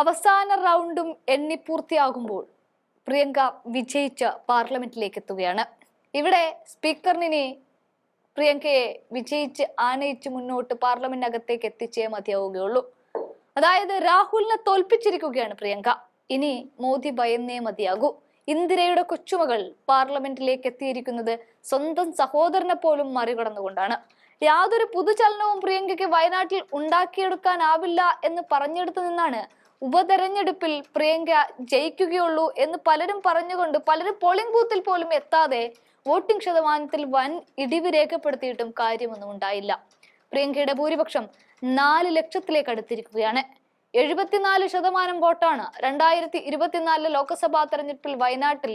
അവസാന റൗണ്ടും എണ്ണി പൂർത്തിയാകുമ്പോൾ പ്രിയങ്ക വിജയിച്ച് പാർലമെന്റിലേക്ക് എത്തുകയാണ്. ഇവിടെ സ്പീക്കറിനെ പ്രിയങ്കയെ വിജയിച്ച് ആനയിച്ച് മുന്നോട്ട് പാർലമെന്റിനകത്തേക്ക് എത്തിച്ചേ മതിയാവുകയുള്ളൂ. അതായത് രാഹുലിനെ തോൽപ്പിച്ചിരിക്കുകയാണ് പ്രിയങ്ക. ഇനി മോദി ഭയന്നേ മതിയാകൂ. ഇന്ദിരയുടെ കൊച്ചുമകൾ പാർലമെന്റിലേക്ക് എത്തിയിരിക്കുന്നത് സ്വന്തം സഹോദരനെ പോലും മറികടന്നുകൊണ്ടാണ്. യാതൊരു പുതുചലനവും പ്രിയങ്കയ്ക്ക് വയനാട്ടിൽ ഉണ്ടാക്കിയെടുക്കാനാവില്ല എന്ന് പറഞ്ഞെടുത്തു നിന്നാണ് ഉപതെരഞ്ഞെടുപ്പിൽ പ്രിയങ്ക ജയിക്കുകയുള്ളൂ എന്ന് പലരും പറഞ്ഞുകൊണ്ട് പലരും പോളിംഗ് ബൂത്തിൽ പോലും എത്താതെ വോട്ടിംഗ് ശതമാനത്തിൽ വൻ ഇടിവ് രേഖപ്പെടുത്തിയിട്ടും കാര്യമൊന്നും ഉണ്ടായില്ല. പ്രിയങ്കയുടെ ഭൂരിപക്ഷം നാല് ലക്ഷത്തിലേക്ക് അടുത്തിരിക്കുകയാണ്. എഴുപത്തിനാല് ശതമാനം വോട്ടാണ് രണ്ടായിരത്തി ഇരുപത്തിനാലിലെ ലോക്സഭാ തെരഞ്ഞെടുപ്പിൽ വയനാട്ടിൽ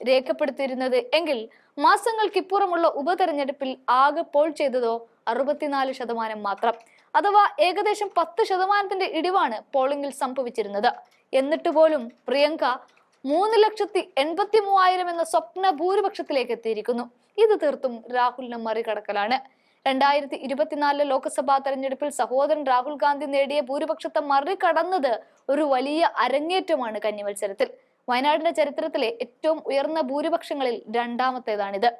രേഖപ്പെടുത്തിയിരുന്നത്. എങ്കിൽ മാസങ്ങൾക്കിപ്പുറമുള്ള ഉപതെരഞ്ഞെടുപ്പിൽ ആകെ പോൾ ചെയ്തതോ അറുപത്തിനാല് ശതമാനം മാത്രം. അഥവാ ഏകദേശം പത്ത് ശതമാനത്തിന്റെ ഇടിവാണ് പോളിംഗിൽ സംഭവിച്ചിരുന്നത്. എന്നിട്ട് പോലും പ്രിയങ്ക മൂന്ന് ലക്ഷത്തി എൺപത്തി മൂവായിരം എന്ന സ്വപ്ന ഭൂരിപക്ഷത്തിലേക്ക് എത്തിയിരിക്കുന്നു. ഇത് തീർത്തും രാഹുലിനെ മറികടക്കലാണ്. രണ്ടായിരത്തി ഇരുപത്തിനാലിലെ ലോക്സഭാ തെരഞ്ഞെടുപ്പിൽ സഹോദരൻ രാഹുൽ ഗാന്ധി നേടിയ ഭൂരിപക്ഷത്തെ മറികടന്നത് ഒരു വലിയ അരങ്ങേറ്റമാണ് കന്നിമത്സരത്തിൽ. വയനാടിന്റെ ചരിത്രത്തിലെ ഏറ്റവും ഉയർന്ന ഭൂരിപക്ഷങ്ങളിൽ രണ്ടാമത്തേതാണിത്.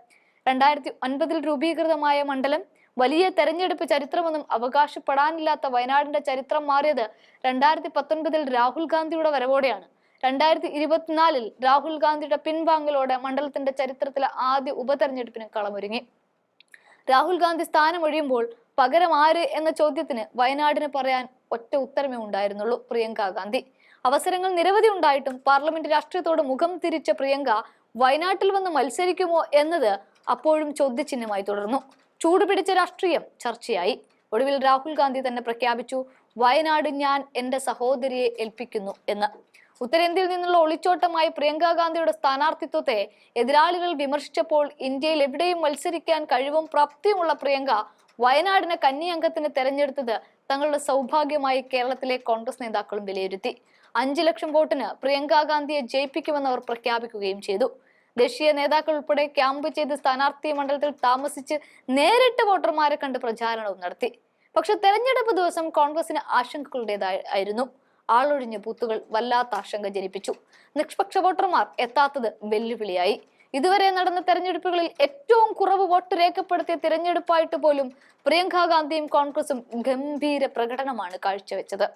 രണ്ടായിരത്തി ഒൻപതിൽ രൂപീകൃതമായ മണ്ഡലം വലിയ തെരഞ്ഞെടുപ്പ് ചരിത്രമൊന്നും അവകാശപ്പെടാനില്ലാത്ത വയനാടിന്റെ ചരിത്രം മാറിയത് രണ്ടായിരത്തി പത്തൊൻപതിൽ രാഹുൽ ഗാന്ധിയുടെ വരവോടെയാണ്. രണ്ടായിരത്തി ഇരുപത്തിനാലിൽ രാഹുൽ ഗാന്ധിയുടെ പിൻവാങ്ങലോടെ മണ്ഡലത്തിന്റെ ചരിത്രത്തിലെ ആദ്യ ഉപതെരഞ്ഞെടുപ്പിന് കളമൊരുങ്ങി. രാഹുൽ ഗാന്ധി സ്ഥാനമൊഴിയുമ്പോൾ പകരം ആര് എന്ന ചോദ്യത്തിന് വയനാടിന് പറയാൻ ഒറ്റ ഉത്തരമേ ഉണ്ടായിരുന്നുള്ളൂ പ്രിയങ്ക ഗാന്ധി. അവസരങ്ങൾ നിരവധി ഉണ്ടായിട്ടും പാർലമെന്റ് രാഷ്ട്രീയത്തോട് മുഖം തിരിച്ച പ്രിയങ്ക വയനാട്ടിൽ വന്ന് മത്സരിക്കുമോ എന്നത് അപ്പോഴും ചോദ്യചിഹ്നമായി തുടർന്നു. ചൂടുപിടിച്ച രാഷ്ട്രീയം ചർച്ചയായി. ഒടുവിൽ രാഹുൽ ഗാന്ധി തന്നെ പ്രഖ്യാപിച്ചു വയനാട് ഞാൻ എന്റെ സഹോദരിയെ ഏൽപ്പിക്കുന്നു എന്ന്. ഉത്തരേന്ത്യയിൽ നിന്നുള്ള ഒളിച്ചോട്ടമായി പ്രിയങ്ക ഗാന്ധിയുടെ സ്ഥാനാർത്ഥിത്വത്തെ എതിരാളികൾ വിമർശിച്ചപ്പോൾ ഇന്ത്യയിൽ എവിടെയും മത്സരിക്കാൻ കഴിവും പ്രാപ്തിയുമുള്ള പ്രിയങ്ക വയനാടിനെ കന്നി അംഗത്തിന് തെരഞ്ഞെടുത്തത് തങ്ങളുടെ സൗഭാഗ്യമായി കേരളത്തിലെ കോൺഗ്രസ് നേതാക്കളും വിലയിരുത്തി. അഞ്ചു ലക്ഷം വോട്ടിന് പ്രിയങ്ക ഗാന്ധിയെ ജയിപ്പിക്കുമെന്ന് അവർ പ്രഖ്യാപിക്കുകയും ചെയ്തു. ദേശീയ നേതാക്കൾ ഉൾപ്പെടെ ക്യാമ്പ് ചെയ്ത് സ്ഥാനാർത്ഥി മണ്ഡലത്തിൽ താമസിച്ച് നേരിട്ട് വോട്ടർമാരെ കണ്ട് പ്രചാരണവും നടത്തി. പക്ഷെ തെരഞ്ഞെടുപ്പ് ദിവസം കോൺഗ്രസിന് ആശങ്കകളുടേതായിരുന്നു ആളൊഴിഞ്ഞ ബൂത്തുകൾ വല്ലാത്ത ആശങ്ക ജനിപ്പിച്ചു. നിഷ്പക്ഷ വോട്ടർമാർ എത്താത്തത് വെല്ലുവിളിയായി. ഇതുവരെ നടന്ന തെരഞ്ഞെടുപ്പുകളിൽ ഏറ്റവും കുറവ് വോട്ട് രേഖപ്പെടുത്തിയ തിരഞ്ഞെടുപ്പായിട്ട് പോലും പ്രിയങ്കാ ഗാന്ധിയും കോൺഗ്രസും ഗംഭീര പ്രകടനമാണ് കാഴ്ചവെച്ചത്.